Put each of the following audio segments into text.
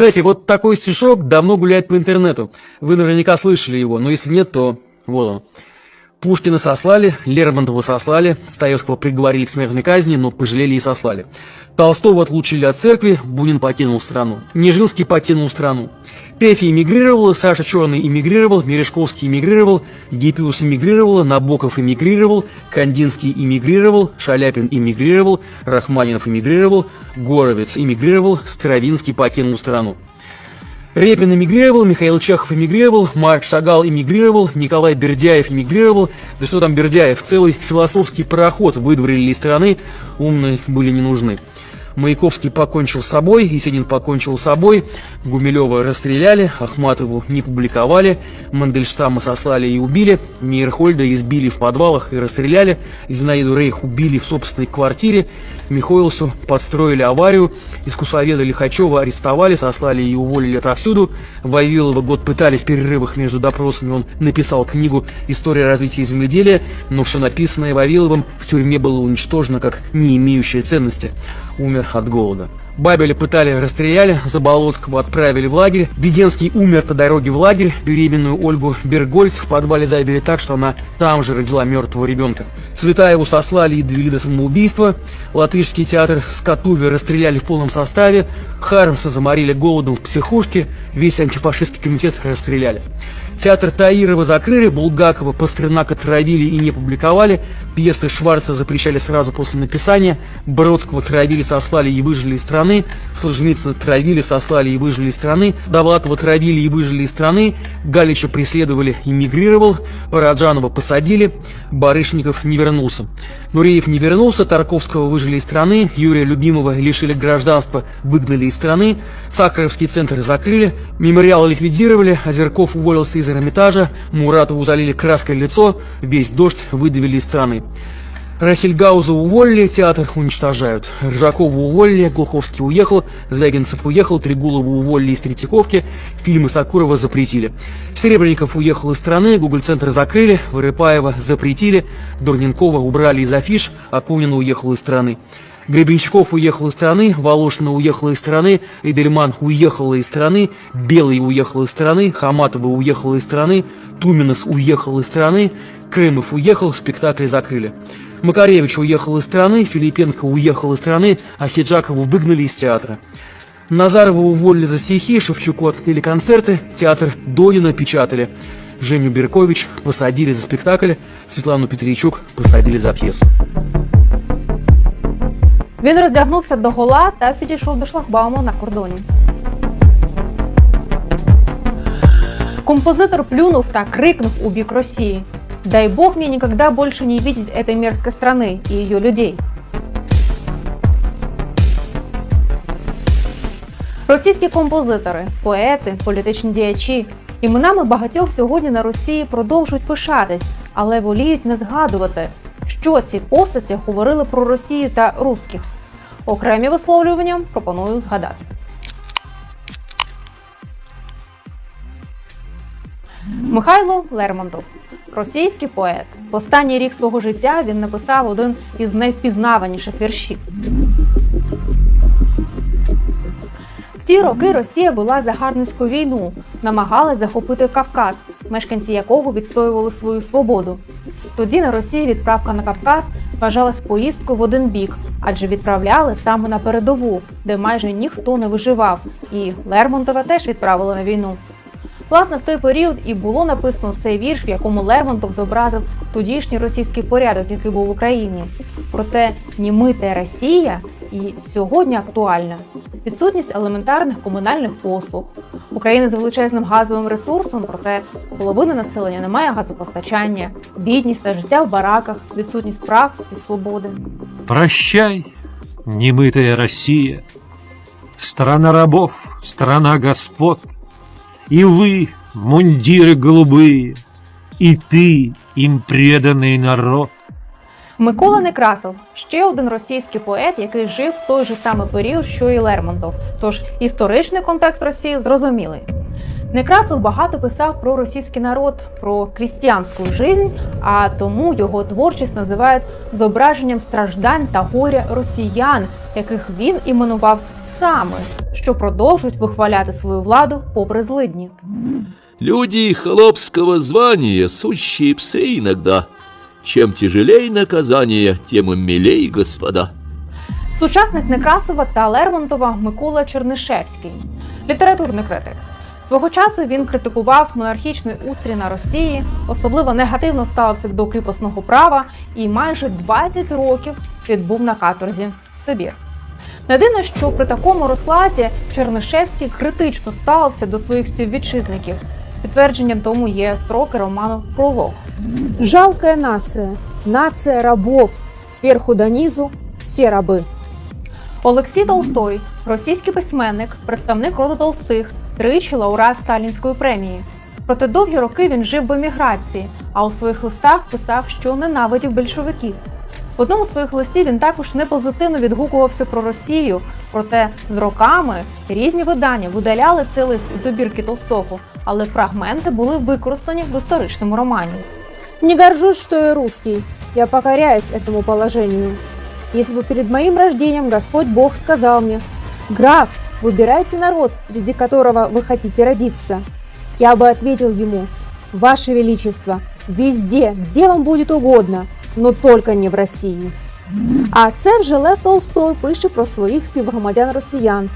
Кстати, вот такой стишок давно гуляет по интернету. Вы наверняка слышали его, но если нет, то вот он. Пушкина сослали, Лермонтова сослали, Стаевского приговорили к смертной казни, но пожалели и сослали. Толстого отлучили от церкви, Бунин покинул страну. Нежинский покинул страну. Пефи эмигрировала, Саша Черный эмигрировал, Мережковский эмигрировал, Гиппиус эмигрировала, Набоков эмигрировал, Кандинский эмигрировал, Шаляпин эмигрировал, Рахманинов эмигрировал, Горовец эмигрировал, Стравинский покинул страну. Репин эмигрировал, Михаил Чехов эмигрировал, Марк Шагал эмигрировал, Николай Бердяев эмигрировал. Да что там Бердяев, целый философский пароход выдворили из страны, умные были не нужны. Маяковский покончил с собой, Есенин покончил с собой, Гумилева расстреляли, Ахматову не публиковали, Мандельштама сослали и убили, Мейерхольда избили в подвалах и расстреляли, Зинаиду Рейх убили в собственной квартире, Михоэлсу подстроили аварию, искусствоведа Лихачева арестовали, сослали и уволили. Отовсюду, Вавилова год пытали в перерывах между допросами, он написал книгу «История развития земледелия», но все написанное Вавиловым в тюрьме было уничтожено как не имеющее ценности. Умер от голода. Бабеля пытали, расстреляли, Заболоцкого отправили в лагерь. Беденский умер по дороге в лагерь. Беременную Ольгу Бергольц в подвале забили так, что она там же родила мертвого ребенка. Цветаеву сослали и довели до самоубийства. Латышский театр Скатуви расстреляли в полном составе. Хармса заморили голодом в психушке. Весь антифашистский комитет расстреляли. Театр Таирова закрыли, Булгакова, Пастернака травили и не публиковали, пьесы Шварца запрещали сразу после написания, Бродского травили, сослали и выжили из страны, Солженицына травили, сослали и выжили из страны, Довлатова травили и выжили из страны, Галича преследовали, эмигрировал, Параджанова посадили, Барышников не вернулся. Нуреев не вернулся, Тарковского выжили из страны, Юрия Любимого лишили гражданства, выгнали из страны, Сахаровский центр закрыли, мемориал ликвидировали, Озерков уволился из Эрмитажа, Муратову залили краской лицо, весь дождь выдавили из страны. Рахельгауза уволили, театр уничтожают. Ржакова уволили, Глуховский уехал, Звягинцев уехал, Трегулову уволили из Третьяковки, фильмы Сакурова запретили. Серебренников уехал из страны, Гугл-центр закрыли, Вырыпаева запретили, Дурненкова убрали из афиш, Акунина уехал из страны. Гребенщиков уехал из страны, Волошина уехала из страны, Эдельман уехала из страны, Белый уехал из страны, Хаматова уехала из страны, Туминас уехал из страны, Крымов уехал, спектакли закрыли. Макаревич уехал из страны, Филипенко уехал из страны, а Хиджакову выгнали из театра. Назарова уволили за стихи, Шевчуку открыли концерты, театр Донина печатали. Женю Беркович посадили за спектакль, Светлану Петричук посадили за пьесу. Він роздягнувся до гола та підійшов до шлагбауму на кордоні. Композитор плюнув та крикнув у бік Росії: Дай Бог мне никогда больше не видеть этой мерзкой страны и ее людей. Російські композитори, поети, політичні діячі. Іменами багатьох сьогодні на Росії продовжують пишатись, але воліють не згадувати, що ці постаті говорили про Росію та русських. Окремі висловлювання пропоную згадати. Михайло Лермонтов, російський поет. В останній рік свого життя він написав один із найвпізнаваніших віршів. В ті роки Росія була загарбницьку війну, намагалась захопити Кавказ, мешканці якого відстоювали свою свободу. Тоді на Росії відправка на Кавказ вважалась поїздкою в один бік, адже відправляли саме на передову, де майже ніхто не виживав, і Лермонтова теж відправили на війну. Власне, в той період і було написано цей вірш, в якому Лермонтов зобразив тодішній російський порядок, який був в Україні. Проте німита Росія і сьогодні актуальна. Відсутність елементарних комунальних послуг. Україна з величезним газовим ресурсом, проте половина населення не має газопостачання, бідність та життя в бараках, відсутність прав і свободи. Прощай, немытая Россия, страна рабов, страна господ, и вы, мундиры голубые, и ты, им преданный народ. Микола Некрасов ще один російський поет, який жив в той же самий період, що і Лермонтов. Тож історичний контекст Росії зрозумілий. Некрасов багато писав про російський народ, про крістіанську жизнь, а тому його творчість називають зображенням страждань та горя росіян, яких він іменував псами, що продовжують вихваляти свою владу попри злидні. Люди холопского звания, сущие псы иногда. Чем тяжелее наказание, тем милей, господа. Сучасник Некрасова та Лермонтова Микола Чернишевський, літературний критик. Свого часу він критикував монархічний устрій на Росії, особливо негативно ставився до кріпосного права і майже 20 років відбув на каторзі Сибір. Не дивно, що при такому розкладі Чернишевський критично ставився до своїх співвітчизників. Підтвердженням тому є строки роману Пролог. Жалкая нация, нация рабов, сверху донизу все рабы. Олексій Толстой, російський письменник, представник роду Толстих, тричі лауреат Сталінської премії. Проте довгі роки він жив в еміграції, а у своїх листах писав, що ненавидів більшовиків. В одному з своїх листів він також непозитивно відгукувався про Росію. Проте з роками різні видання видаляли цей лист із добірки Толстого, але фрагменти були використані в історичному романі. Не горжусь, что я русский, я покоряюсь этому положению. Если бы перед моим рождением Господь Бог сказал мне, «Граф, выбирайте народ, среди которого вы хотите родиться», я бы ответил ему, «Ваше Величество, везде, где вам будет угодно, но только не в Росії». А це вже Лев Толстой пише про своїх співгромадян росіян.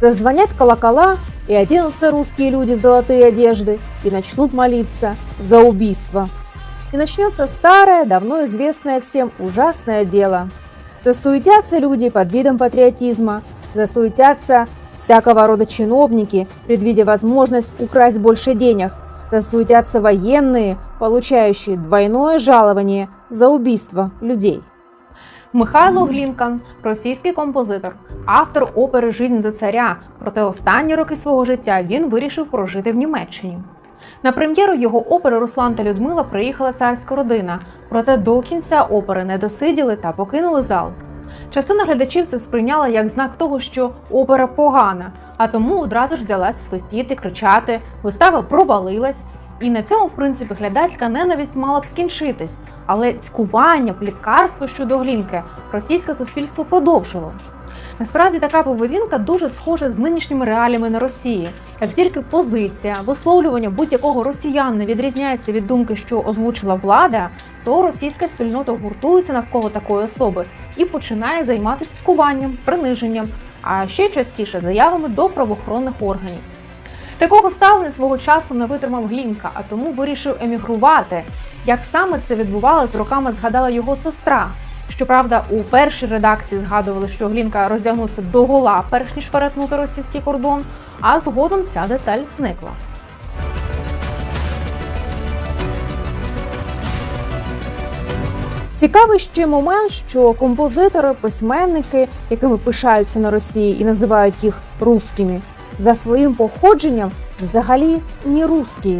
Зазвонят колокола, и оденутся русские люди в золотые одежды и начнут молиться за убийство. И начнется старое, давно известное всем ужасное дело. Засуетятся люди под видом патриотизма, засуетятся всякого рода чиновники, предвидя возможность украсть больше денег, засуетятся военные, получающие двойное жалование за убийство людей. Михайло Глінкан, російський композитор, автор опери Жизнь за царя. Проте останні роки свого життя він вирішив прожити в Німеччині. На прем'єру його опери Руслан та Людмила приїхала царська родина, проте до кінця опери не досиділи та покинули зал. Частина глядачів це сприйняла як знак того, що опера погана, а тому одразу ж взялась свистіти, кричати, вистава провалилась. І на цьому, в принципі, глядацька ненависть мала б скінчитись. Але цькування, пліткарство щодо глінки російське суспільство продовжило. Насправді така поведінка дуже схожа з нинішніми реаліями на Росії. Як тільки позиція, висловлювання будь-якого росіян не відрізняється від думки, що озвучила влада, то російська спільнота гуртується навколо такої особи і починає займатися цькуванням, приниженням, а ще частіше заявами до правоохоронних органів. Такого ставлення свого часу не витримав Глінка, а тому вирішив емігрувати. Як саме це відбувалося, роками згадала його сестра. Щоправда, у першій редакції згадували, що Глінка роздягнувся до гола, перш ніж перетнути російський кордон, а згодом ця деталь зникла. Цікавий ще момент, що композитори, письменники, якими пишаються на Росії і називають їх русскими, за своїм походженням взагалі не русські.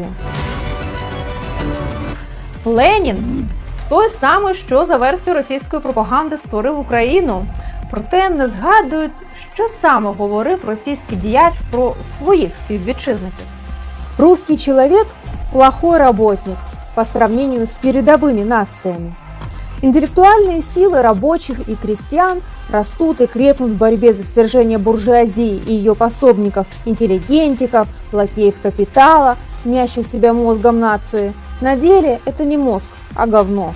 Ленін той самий, що за версією російської пропаганди створив Україну. Проте не згадують, що саме говорив російський діяч про своїх співвітчизників. Русский человек – плохой работник по сравнению с передовыми нациями. Интеллектуальные силы рабочих и крестьян растут и крепнут в борьбе за свержение буржуазии и ее пособников, интеллигентиков, лакеев капитала, мнящих себя мозгом нации. На деле это не мозг, а говно.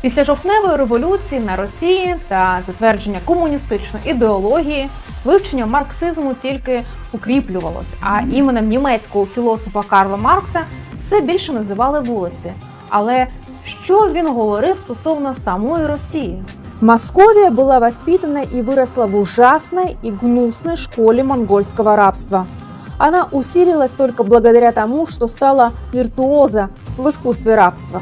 Після жовтневої революції на Росії та затвердження комуністичної ідеології вивчення марксизму тільки укріплювалось, а іменем німецького філософа Карла Маркса все більше називали вулиці. Але що він говорив стосовно самої Росії? Московия была воспитана и выросла в ужасной и гнусной школе монгольского рабства. Она усилилась только благодаря тому, что стала виртуоза в искусстве рабства.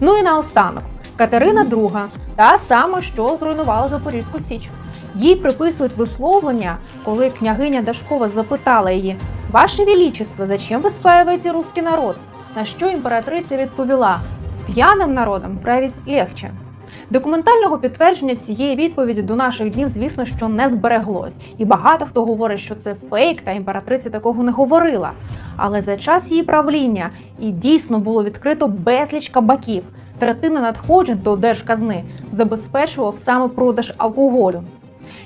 Ну і наостанок Катерина II, та сама, що зруйнувала Запорізьку Січ. Їй приписують висловлення, коли княгиня Дашкова запитала її: Ваше Величество, зачем ви спаиваете русский народ? На що імператриця відповіла: п'яним народом править легче. Документального підтвердження цієї відповіді до наших днів, звісно, що не збереглось, і багато хто говорить, що це фейк, та імператриця такого не говорила. Але за час її правління і дійсно було відкрито безліч кабаків. Третина надходжень до держказни забезпечував саме продаж алкоголю.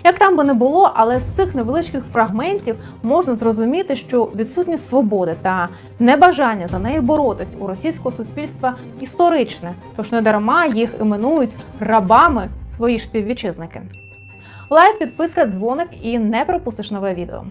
Як там би не було, але з цих невеличких фрагментів можна зрозуміти, що відсутність свободи та небажання за неї боротись у російського суспільства історичне, тож не дарма їх іменують рабами свої ж співвітчизники. Лайк, підписка, дзвоник і не пропустиш нове відео.